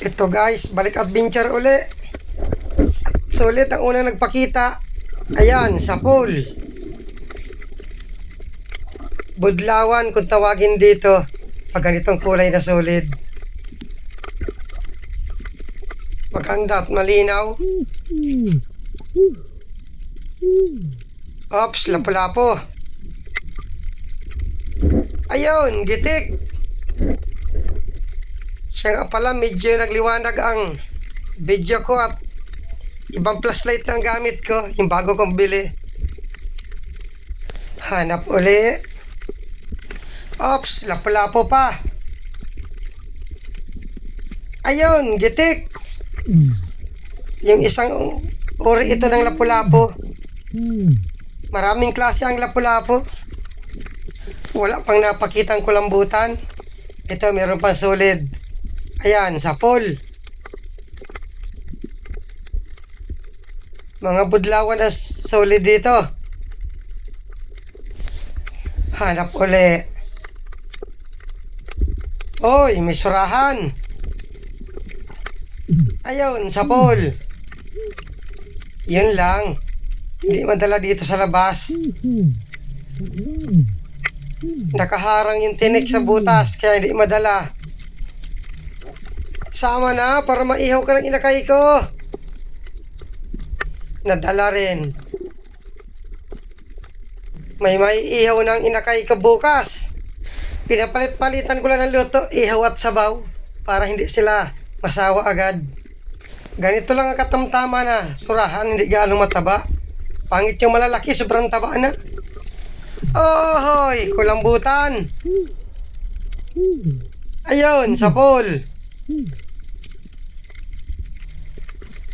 Ito guys, balik adventure uli. At sulit ang unang nagpakita. Ayan, sa pool. Budlawan kung tawagin dito. Pag ganitong kulay na solid. Maganda at malinaw. Ops, lapo-lapo. Ayun, gitik. Siya nga pala medyo nagliwanag ang video ko at ibang flashlight ang gamit ko, yung bago kong bili. Hanap uli. Ops, lapo-lapo pa. Ayun, gitik. Yung isang uri ito ng lapu-lapo. Maraming klase ang lapu-lapo. Wala pang napakitang kulambutan. Ito, meron pang solid. Ayan, sa pool. Mga budlawan na solid dito. Hanap uli. Oy, may surahan. Ayun, sa pool. Yun lang. Hindi madala dito sa labas. Nakaharang yung tinik sa butas, kaya hindi madala. Sama na para maihaw ka ng inakay ko. Nadala rin. May may ihaw ng inakay ko bukas. Pinapalit-palitan ko lang ng luto, ihaw at sabaw para hindi sila masawa agad. Ganito lang ang katamtama na surahan, hindi gaano mataba. Pangit yung malalaki, sobrang taba na. Ohoy, kulambutan. Ayun, sa pool.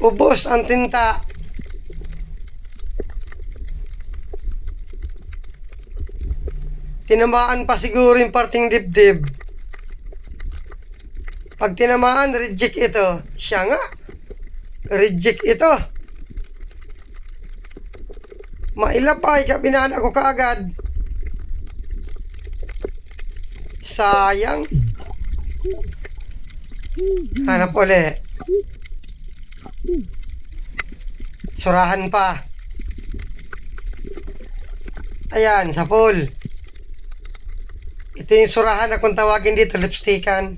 Ubos ang tinta. Tinamaan pa siguro yung parting dibdib. Pag tinamaan, reject ito. Siya nga. Reject ito. Mailapay ka, binana ko kaagad. Sayang. Hanap uli. Surahan pa. Ayan, sa pool. Ito yung surahan na kung tawagin dito, lipstickan.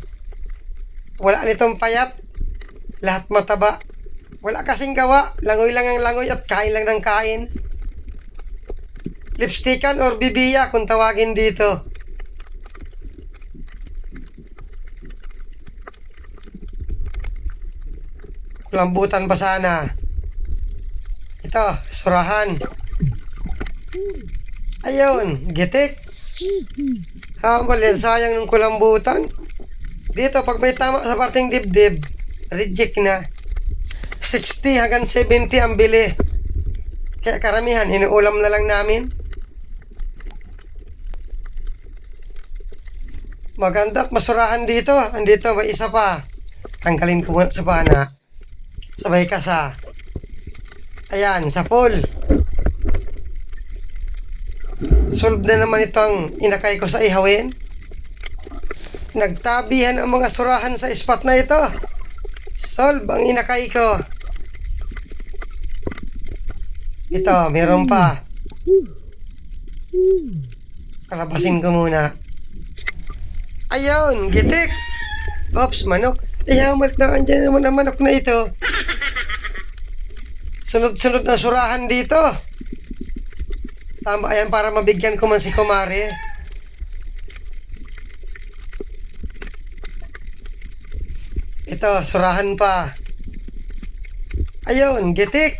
Wala nitong payat. Lahat mataba. Wala kasing gawa. Langoy lang ang langoy at kain lang ng kain. Lipstickan or bibiya kung tawagin dito. Lambutan pa sana. Ito, surahan. Ayun, gitik. Hamal yan, sayang ng kulambutan. Dito, pag may tama sa parting dibdib, reject na. 60 hanggang 70 ang bili. Kaya karamihan, inuulam na lang namin. Maganda at masurahan dito. Andito, may isa pa. Tanggalin ko muna sa pana. Sabay ka sa... Ayan, sa pool. Solve na naman itong inakay ko sa ihawin. Nagtabihan ang mga surahan sa spot na ito. Solve ang inakay ko. Ito, meron pa. Kalabasin ko muna. Ayun, gitik. Ops, manok. Iyamal na andyan naman ang manok na ito. Sunod-sunod na surahan dito. Tama yan para mabigyan ko man si Kumare. Ito, surahan pa. Ayun, gitik.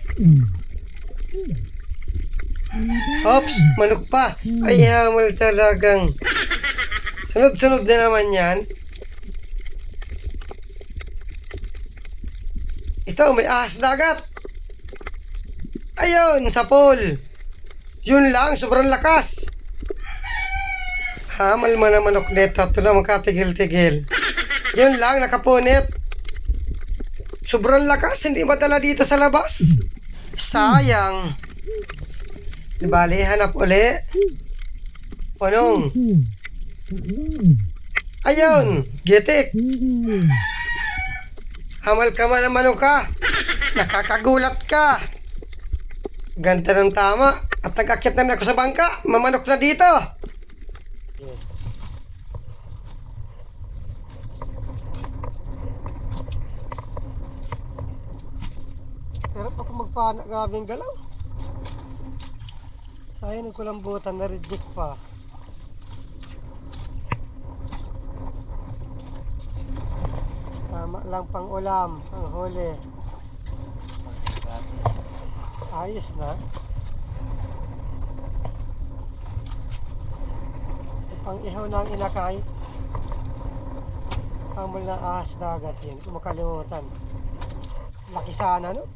Ops, manok pa. Ay, hamal talagang. Sunod-sunod na naman yan. Ito, may ahas dagat. Ayun, sa pool. Yun lang, sobrang lakas. Hamal man ang manok nito. Ito na magkatigil-tigil. Yun lang, nakapunit. Sobrang lakas, hindi madala dito sa labas. Sayang. Bali, hanap uli. Punong. Ayun, gitik. Amal ka man naman ka. Nakakagulat ka. Ganda ng tama. At nag-akit namin ako sa bangka. Mamanok na dito. Pero ako magpanak grabe ang galaw. Sayang ng kulambutan na reject pa. Tama lang pang ulam, pang huli. Ayos na. Pang ihaw na ang inakay. Pamol na ahas dagat yun. Kung makalimutan. Laki sana, no?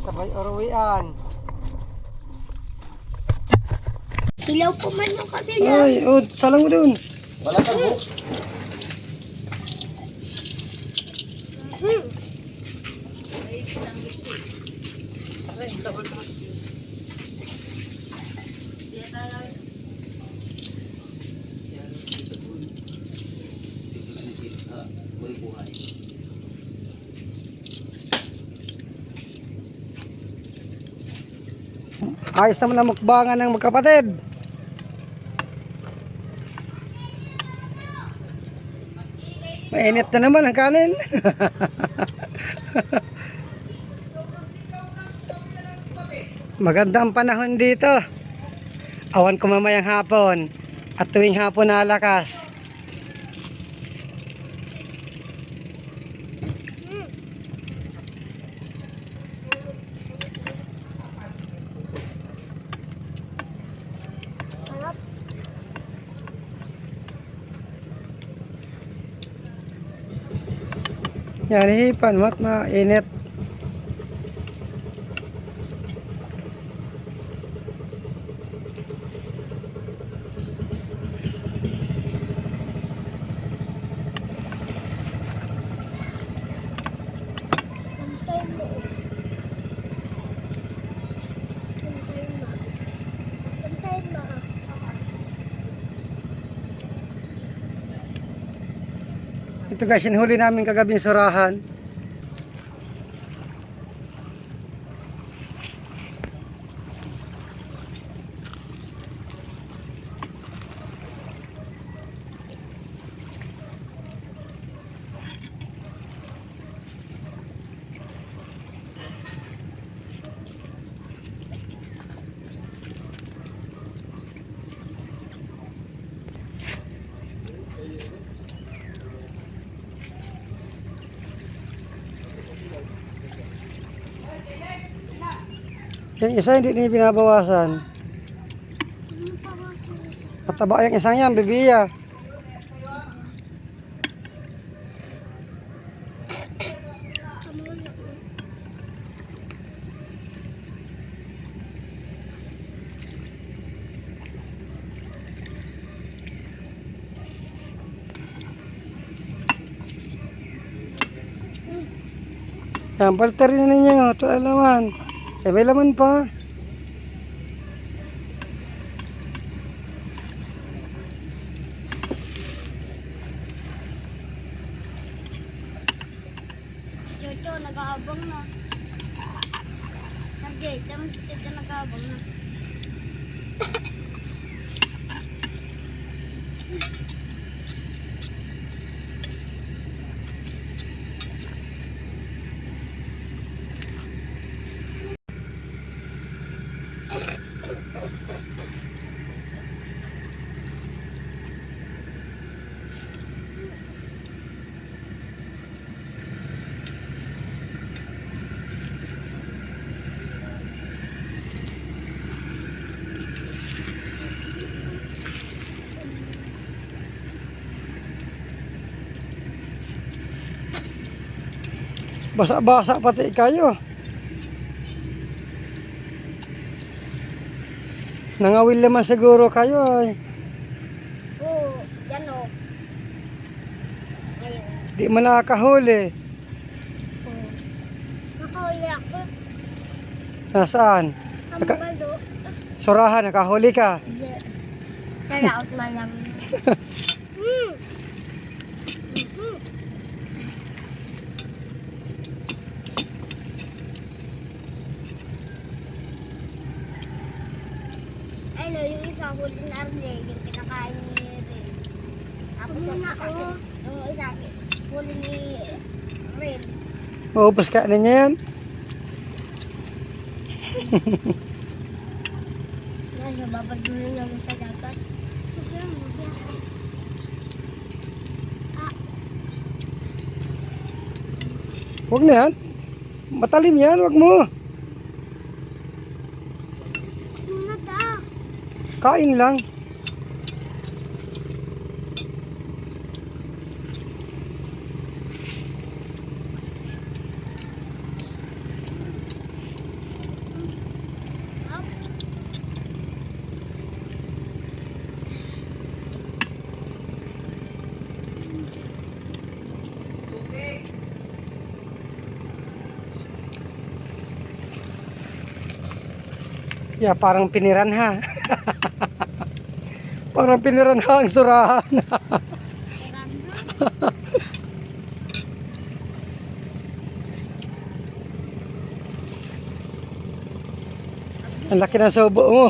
Sabay oruwian. Ilaw po man yung kabila. Ay, oh, salang mo dun. Wala kang Hmm. Ayos naman ang mukbangan ng magkapatid. Mainit na naman ang kanin. Maganda ang panahon dito. Awan ko mamayang hapon. At tuwing hapon nalakas. Harap. Yan, hipan mat mainit. Ito guys, sinhuli namin kagabing surahan. Yung isa hindi ni binabawasan. Mataba yung isang yan, bibiya. Yan, palter rin ninyo. Ito ang laman. Eh, laman pa. Jojo, nag-aabang na. Nag-gate, naman si nag-aabang na. Basa-basa pati kayo. Nangawil naman siguro kayo ay. Oo, yan o. Ngayon. Di man nakakahuli. Oo. Nakahuli ako. Nasaan? Naka-. Surahan, nakahuli ka. Yes. Sa laot man lang. Hmm. Mhm. Ay no, yung isa huli na rin, yung kinakain ni Red. Tapos yung isa, yung isa, huli ni. Maubos ka na niya yan. Yan, nababad mo rin naman sa dagat. Huwag na yan. Matalim yan, huwag mo. Kain lang. Yeah, parang piniran ha. Parang piniranahan ang surahan. ang laki ng sobo mo.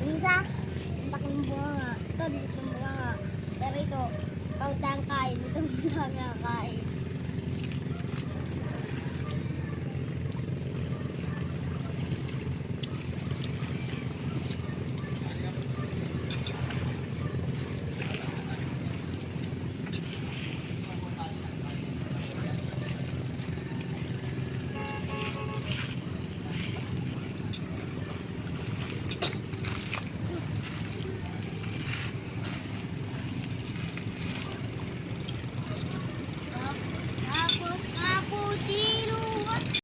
Lisa, bakit mo ito dito? Yeah.